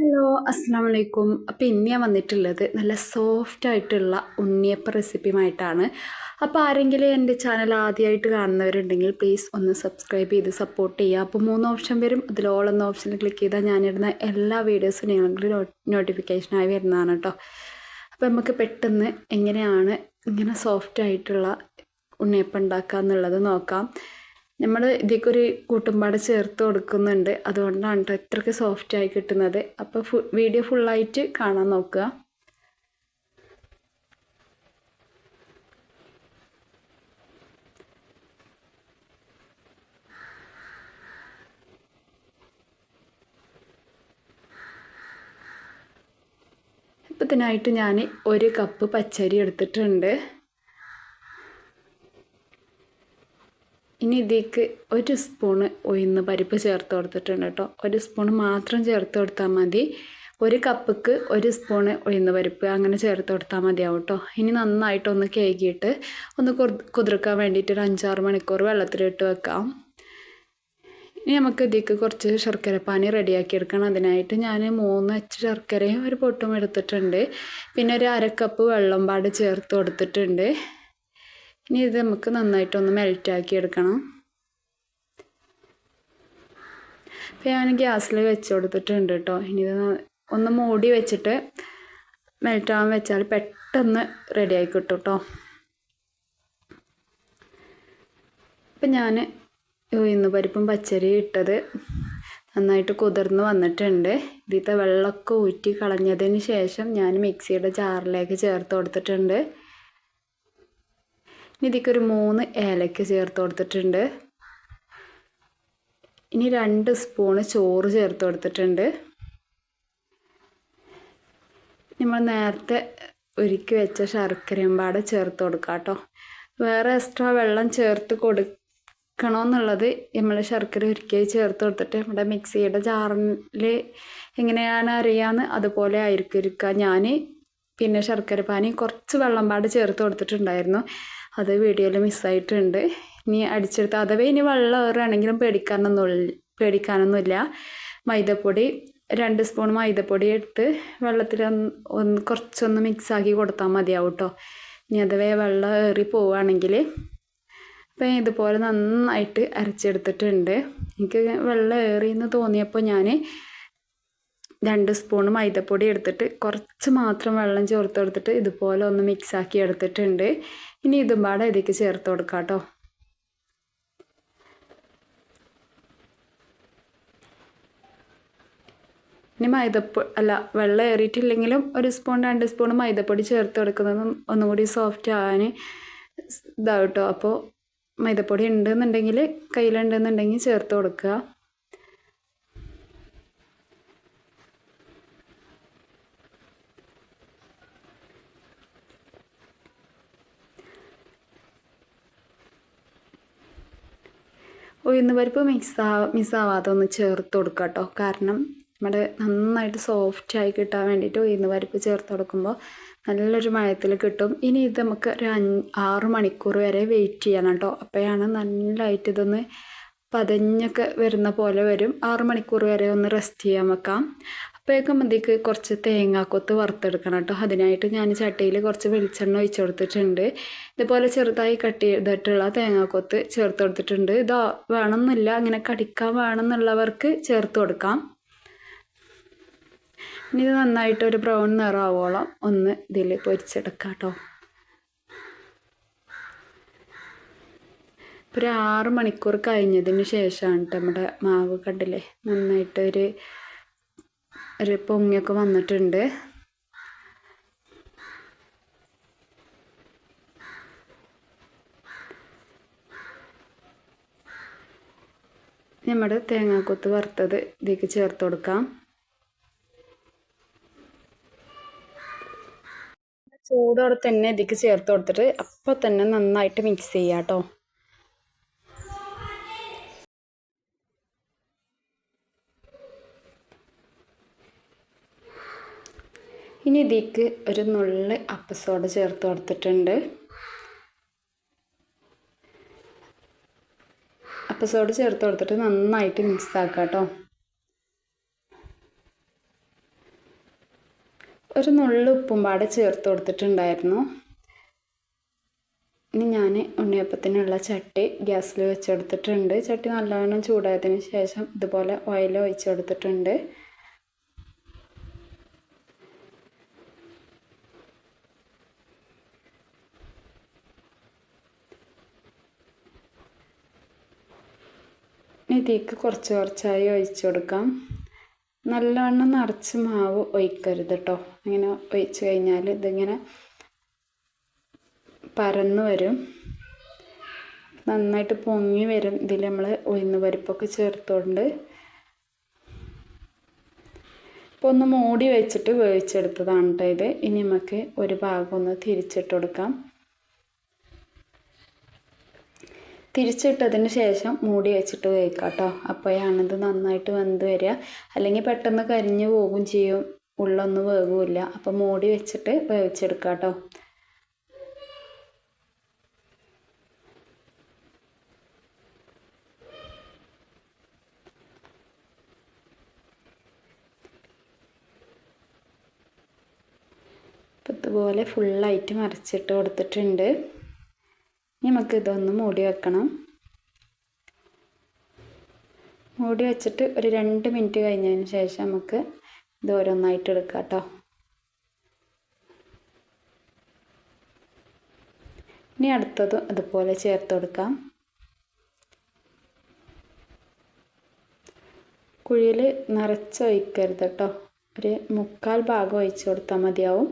Hello അസ്സാം വലൈക്കും അപ്പോൾ ഇന്ന് ഞാൻ വന്നിട്ടുള്ളത് നല്ല സോഫ്റ്റ് ആയിട്ടുള്ള ഉണ്ണിയപ്പ റെസിപ്പിയുമായിട്ടാണ്. അപ്പോൾ ആരെങ്കിലും എന്റെ ചാനൽ ആദ്യമായിട്ട് കാണുന്നവരുണ്ടെങ്കിൽ പ്ലീസ് ഒന്ന് സബ്സ്ക്രൈബ് ചെയ്ത് സപ്പോർട്ട് ചെയ്യുക. അപ്പോൾ മൂന്ന് ഓപ്ഷൻ വരും. അതിൽ ഓൾ എന്ന ഓപ്ഷനിൽ ക്ലിക്ക് ചെയ്താൽ ഞാനിടുന്ന എല്ലാ വീഡിയോസും നിങ്ങൾക്ക് നോട്ടിഫിക്കേഷനായി വരുന്നതാണ് കേട്ടോ അപ്പോൾ നമുക്ക് പെട്ടെന്ന് എങ്ങനെയാണ് ഇങ്ങനെ സോഫ്റ്റ് ആയിട്ടുള്ള ഉണ്ണിയപ്പം ഉണ്ടാക്കുക എന്നുള്ളത് നോക്കാം. നമ്മൾ ഇതിലേക്കൊരു കൂട്ടുംപാട് ചേർത്ത് കൊടുക്കുന്നുണ്ട്. അതുകൊണ്ടാണ് കേട്ടോ ഇത്രയ്ക്ക് സോഫ്റ്റായി കിട്ടുന്നത്. അപ്പോൾ ഫു വീഡിയോ ഫുള്ളായിട്ട് കാണാൻ നോക്കുക. ായിട്ട് ഞാൻ ഒരു കപ്പ് പച്ചരി എടുത്തിട്ടുണ്ട്. ഇനി ഇതിലേക്ക് ഒരു സ്പൂണ് ഉയർന്ന് പരിപ്പ് ചേർത്ത് കൊടുത്തിട്ടുണ്ട് കേട്ടോ. ഒരു സ്പൂൺ മാത്രം ചേർത്ത് കൊടുത്താൽ മതി. ഒരു കപ്പ്ക്ക് ഒരു സ്പൂണ് ഉഴുന്ന് പരിപ്പ് അങ്ങനെ ചേർത്ത് കൊടുത്താൽ മതിയാവും കേട്ടോ. ഇനി നന്നായിട്ടൊന്ന് കേകിയിട്ട് ഒന്ന് കുതിർക്കാൻ വേണ്ടിയിട്ട് ഒരു അഞ്ചാറ് മണിക്കൂർ വെള്ളത്തിലിട്ട് വെക്കാം. ഇനി നമുക്ക് ഇതിലേക്ക് കുറച്ച് ശർക്കര പാനി റെഡിയാക്കി എടുക്കണം അതിനായിട്ട് ഞാൻ മൂന്ന് അച്ച് ശർക്കരയും ഒരു പൊട്ടും എടുത്തിട്ടുണ്ട്. പിന്നെ ഒരു അര കപ്പ് വെള്ളം പാട് ചേർത്ത് കൊടുത്തിട്ടുണ്ട്. ഇനി ഇത് നമുക്ക് നന്നായിട്ടൊന്ന് മെൽറ്റാക്കി എടുക്കണം. അപ്പോൾ ഞാൻ ഗ്യാസിൽ വെച്ച് കൊടുത്തിട്ടുണ്ട് കേട്ടോ ഇനി ഇത് ഒന്ന് മൂടി വെച്ചിട്ട് മെൽറ്റാവാൻ വെച്ചാൽ പെട്ടെന്ന് റെഡി ആയി കിട്ടും കേട്ടോ അപ്പം ഞാൻ ഇന്ന് പരിപ്പും പച്ചരി ഇട്ടത് നന്നായിട്ട് കുതിർന്ന് വന്നിട്ടുണ്ട്. ഇതിത്തെ വെള്ളമൊക്കെ ഊറ്റി കളഞ്ഞതിന് ശേഷം ഞാൻ മിക്സിയുടെ ജാറിലേക്ക് ചേർത്ത് കൊടുത്തിട്ടുണ്ട്. ഇനി ഇതിക്കൊരു മൂന്ന് ഏലക്ക ചേർത്ത് കൊടുത്തിട്ടുണ്ട്. ഇനി രണ്ട് സ്പൂണ് ചോറ് ചേർത്ത് കൊടുത്തിട്ടുണ്ട്. നമ്മൾ നേരത്തെ ഒരുക്കി വെച്ച ശർക്കരയും പാടെ ചേർത്ത് കൊടുക്കാം കേട്ടോ. വേറെ എക്സ്ട്രാ വെള്ളം ചേർത്ത് കൊടുക്കണമെന്നുള്ളത് നമ്മൾ ശർക്കര ഒരുക്കി ചേർത്ത് കൊടുത്തിട്ട് നമ്മുടെ മിക്സിയുടെ ജാറിൽ എങ്ങനെയാണ് അറിയാമെന്ന് അതുപോലെ ആയിരിക്കും ഇരിക്കുക ഞാൻ പിന്നെ ശർക്കര പാനി കുറച്ച് വെള്ളം പാട് ചേർത്ത് കൊടുത്തിട്ടുണ്ടായിരുന്നു. അത് വീഡിയോയിൽ മിസ്സായിട്ടുണ്ട്. ഇനി അടിച്ചെടുത്ത് അഥവാ ഇനി വെള്ളം ഏറുകയാണെങ്കിലും പേടിക്കാനൊന്നുമില്ല. പേടിക്കാനൊന്നുമില്ല മൈദപ്പൊടി രണ്ട് സ്പൂൺ മൈദപ്പൊടി എടുത്ത് വെള്ളത്തിൽ ഒന്ന് കുറച്ചൊന്ന് മിക്സാക്കി കൊടുത്താൽ മതിയാവും കേട്ടോ ഇനി അഥവാ വെള്ളം ഏറി പോവുകയാണെങ്കിൽ അപ്പം ഇതുപോലെ നന്നായിട്ട് അരച്ചെടുത്തിട്ടുണ്ട്. എനിക്ക് വെള്ളം ഏറിയെന്ന് തോന്നിയപ്പോൾ ഞാൻ രണ്ട് സ്പൂൺ മൈദപ്പൊടി എടുത്തിട്ട് കുറച്ച് മാത്രം വെള്ളം ചേർത്ത് കൊടുത്തിട്ട് ഇതുപോലെ ഒന്ന് മിക്സാക്കി എടുത്തിട്ടുണ്ട്. ഇനി ഇതും പാടെ ഇതിലേക്ക് ചേർത്ത് കൊടുക്കാം കേട്ടോ. ഇനി മൈദപ്പൊടി അല്ല വെള്ളം ഏറിയിട്ടില്ലെങ്കിലും ഒരു സ്പൂൺ രണ്ട് സ്പൂൺ മൈദപ്പൊടി ചേർത്ത് കൊടുക്കുന്നതും ഒന്നുകൂടി സോഫ്റ്റ് ആവാൻ ഇതാവും അപ്പോൾ മൈദപ്പൊടി ഉണ്ടെന്നുണ്ടെങ്കിൽ കയ്യിലുണ്ടെന്നുണ്ടെങ്കിൽ ചേർത്ത് കൊടുക്കുക. ഉഴുന്ന് പരിപ്പ് മിക്സ് മിസ്സാവാതെ ഒന്ന് ചേർത്ത് കൊടുക്കുക കേട്ടോ കാരണം നമ്മുടെ നന്നായിട്ട് സോഫ്റ്റായി കിട്ടാൻ വേണ്ടിയിട്ട് ഉഴുന്ന് പരിപ്പ് ചേർത്ത് കൊടുക്കുമ്പോൾ നല്ലൊരു മയത്തിൽ കിട്ടും. ഇനി ഇത് നമുക്ക് ഒരു അഞ്ച് ആറ് മണിക്കൂർ വരെ വെയിറ്റ് ചെയ്യണം കേട്ടോ അപ്പോഴാണ് നല്ലതായിട്ട് ഇതൊന്ന് പതഞ്ഞൊക്കെ വരുന്ന പോലെ വരും. ആറ് മണിക്കൂർ വരെ ഒന്ന് റെസ്റ്റ് ചെയ്യാൻ വെക്കാം. അപ്പോഴേക്കും മതിക്ക് കുറച്ച് തേങ്ങാക്കൊത്ത് വറുത്തെടുക്കണം കേട്ടോ. അതിനായിട്ട് ഞാൻ ചട്ടിയിൽ കുറച്ച് വെളിച്ചെണ്ണ ഒഴിച്ചു കൊടുത്തിട്ടുണ്ട്. ഇതുപോലെ ചെറുതായി കട്ട് ചെയ്തിട്ടുള്ള തേങ്ങാക്കൊത്ത് ചേർത്ത് കൊടുത്തിട്ടുണ്ട്. ഇത് വേണമെന്നില്ല അങ്ങനെ കടിക്കാൻ വേണമെന്നുള്ളവർക്ക് ചേർത്ത് കൊടുക്കാം. ഇനി ഇത് നന്നായിട്ട് ഒരു ബ്രൗൺ നിറാവോളം ഒന്ന് ഇതിൽ പൊരിച്ചെടുക്കാം കേട്ടോ. ഒരു ആറ് മണിക്കൂർ കഴിഞ്ഞതിന് ശേഷമാണ് നമ്മുടെ മാവ് കണ്ടില്ലേ? നന്നായിട്ട് ഒരു പൊങ്ങിയൊക്കെ വന്നിട്ടുണ്ട്. നമ്മുടെ തേങ്ങാക്കൊത്ത് വറുത്തത് ഇതിലേക്ക് ചേർത്ത് കൊടുക്കാം. ചൂടോടെ തന്നെ ഇതിലേക്ക് ചേർത്ത് കൊടുത്തിട്ട് അപ്പോൾ തന്നെ നന്നായിട്ട് മിക്സ് ചെയ്യാം കേട്ടോ ഇനി ഇതിക്ക് ഒരു നുള്ളി അപ്പസോഡ ചേർത്ത് കൊടുത്തിട്ടുണ്ട്. അപ്പസോഡ് ചേർത്ത് കൊടുത്തിട്ട് നന്നായിട്ട് മിക്സ് ആക്കാം കേട്ടോ. ഒരു നുള്ളു ഉപ്പും പാടെ ചേർത്ത് കൊടുത്തിട്ടുണ്ടായിരുന്നു. ഇനി ഞാൻ ഉണ്ണിയപ്പത്തിനുള്ള ചട്ടി ഗ്യാസിൽ വെച്ചെടുത്തിട്ടുണ്ട് ചട്ടി നല്ലവണ്ണം ചൂടായതിന് ശേഷം ഇതുപോലെ ഓയിൽ ഒഴിച്ചു ഇതിലേക്ക് കുറച്ച് കുറച്ചായി ഒഴിച്ചു കൊടുക്കാം. നല്ലവണ്ണം നിറച്ച് മാവ് ഒഴിക്കരുത് കേട്ടോ അങ്ങനെ ഒഴിച്ച് കഴിഞ്ഞാൽ ഇതിങ്ങനെ പരന്നു വരും. നന്നായിട്ട് പൊങ്ങി വരും. ഇതിൽ നമ്മൾ ഉഴുന്ന് പരിപ്പൊക്കെ ചേർത്തുകൊണ്ട് ഇപ്പോൾ ഒന്ന് മൂടി വെച്ചിട്ട് വേവിച്ചെടുത്തതാണ് കേട്ടോ ഇത്. ഇനി നമുക്ക് ഒരു ഭാഗം ഒന്ന് തിരിച്ചിട്ട് കൊടുക്കാം. തിരിച്ചിട്ടതിന് ശേഷം മൂടി വെച്ചിട്ട് വേവിക്കാം കേട്ടോ അപ്പോഴാണിത് നന്നായിട്ട് വെന്ത് വരിക. അല്ലെങ്കിൽ പെട്ടെന്ന് കരിഞ്ഞു പോകും ചെയ്യും. ഉള്ളൊന്നും വേകില്ല അപ്പോൾ മൂടി വെച്ചിട്ട് വേവിച്ചെടുക്കാം കേട്ടോ ഇതുപോലെ ഫുള്ളായിട്ട് മറിച്ചിട്ട് കൊടുത്തിട്ടുണ്ട്. നമുക്ക് ഇതൊന്ന് മൂടി വെക്കണം. മൂടി വെച്ചിട്ട് ഒരു രണ്ട് മിനിറ്റ് കഴിഞ്ഞതിന് ശേഷം നമുക്ക് ഇത് ഓരോന്നായിട്ട് എടുക്കാം കേട്ടോ. ഇനി അടുത്തത് അതുപോലെ ചേർത്ത് കൊടുക്കാം. കുഴിയിൽ നിറച്ച് ഒഴിക്കരുത് കേട്ടോ. ഒരു മുക്കാൽ ഭാഗം ഒഴിച്ചു കൊടുത്താൽ മതിയാവും.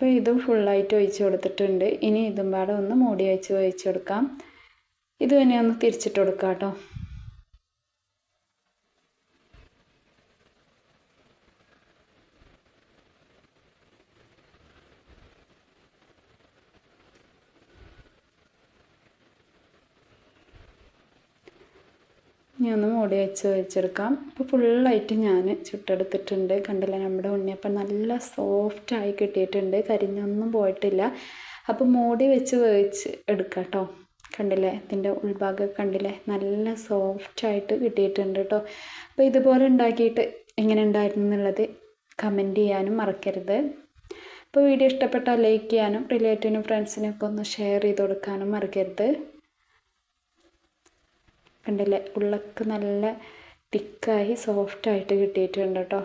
അപ്പോൾ ഇതും ഫുള്ളായിട്ട് ഒഴിച്ച് കൊടുത്തിട്ടുണ്ട്. ഇനി ഇതും പാടെ ഒന്ന് മൂടി വെച്ച് ഒഴിച്ച് കൊടുക്കാം. ഇത് തന്നെ ഒന്ന് തിരിച്ചിട്ട് കൊടുക്കാം കേട്ടോ ഞാൻ ഒന്ന് മൂടി വെച്ച് വെച്ചെടുക്കാം. അപ്പോൾ ഫുള്ളായിട്ട് ഞാൻ ചുട്ടെടുത്തിട്ടുണ്ട്. കണ്ടില്ല നമ്മുടെ ഉണ്ണിയപ്പം നല്ല സോഫ്റ്റായി കിട്ടിയിട്ടുണ്ട്. കരിഞ്ഞൊന്നും പോയിട്ടില്ല. അപ്പോൾ മോടി വെച്ച് വേവിച്ച് എടുക്കാം കേട്ടോ കണ്ടില്ലേ? ഇതിന്റെ ഉൾഭാഗം കണ്ടില്ലേ? നല്ല സോഫ്റ്റായിട്ട് കിട്ടിയിട്ടുണ്ട് കേട്ടോ അപ്പോൾ ഇതുപോലെ ഉണ്ടാക്കിയിട്ട് എങ്ങനെ ഉണ്ടായിരുന്നു എന്നുള്ളത് കമന്റ് ചെയ്യാനും മറക്കരുത്. അപ്പോൾ വീഡിയോ ഇഷ്ടപ്പെട്ടാൽ ലൈക്ക് ചെയ്യാനും റിലേറ്റീവിനും ഫ്രണ്ട്സിനൊക്കെ ഒന്ന് ഷെയർ ചെയ്ത് കൊടുക്കാനും മറക്കരുത്. കണ്ടില്ലേ? ഉള്ളക്ക് നല്ല തിക്കായി സോഫ്റ്റായിട്ട് കിട്ടിയിട്ടുണ്ട് കേട്ടോ.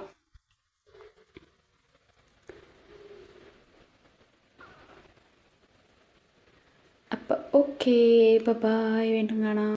അപ്പം ഓക്കേ ബൈ വീണ്ടും കാണാം.